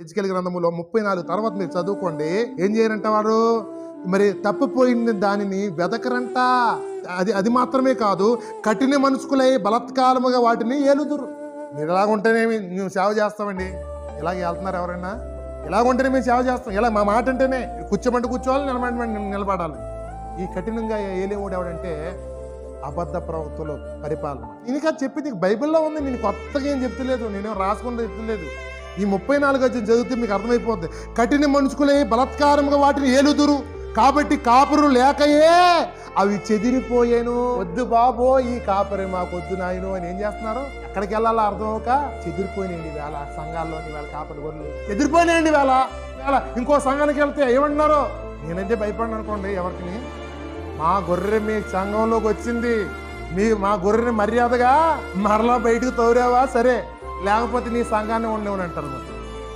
హెచ్కెల్ గ్రంథములో ముప్పై నాలుగు తర్వాత మీరు చదువుకోండి. ఏం చేయరంట వారు మరి తప్పిపోయిన దానిని వెదకరంట. అది అది మాత్రమే కాదు కఠిన మనసుకులై బలత్కారముగా వాటిని ఏలుదురు. మీరు ఎలాగుంటేనేమి మేము సేవ చేస్తామండి? ఇలాగే వెళ్తున్నారు ఎవరైనా? ఇలాగుంటేనే మేము సేవ చేస్తాం? ఇలా మా మాట అంటేనే కూర్చోమంటే కూర్చోవాలి నిలబడమంటే నిలబడాలి. ఈ కఠినంగా ఏలేవాడు ఎవడంటే అబద్ధ ప్రవక్తలు పరిపాలన. ఇంకా చెప్పింది బైబిల్లో ఉంది నేను కొత్తగా ఏం చెప్తలేదు నేనేం రాసుకుంటూ చెప్తలేదు. ఈ ముప్పై నాలుగు వచ్చిన చదివితే మీకు అర్థమైపోద్ది. కఠిన మనుషులే బలత్కారంగా వాటిని ఏలుదురు. కాబట్టి కాపురు లేకయే అవి చెదిరిపోయాను. వద్దు బాబో ఈ కాపరి మాకు వద్దు నాయను అని ఏం చేస్తున్నారు? ఎక్కడికి వెళ్ళాలో అర్థం అవక చెదిరిపోయినాయండి వేళ సంఘాల్లోని వేళ కాపరి గొర్రెలు. చెదిరిపోయినాయండి వేళ. వేళ ఇంకో సంఘానికి వెళ్తే ఏమంటున్నారు? నేనంటే భయపడిన అనుకోండి ఎవరికి మా గొర్రె మీ సంఘంలోకి వచ్చింది. మీ మా గొర్రెని మర్యాదగా మరలా బయటకు తోరావా? సరే. లేకపోతే నీ సంఘాన్ని ఉండేవని అంటారు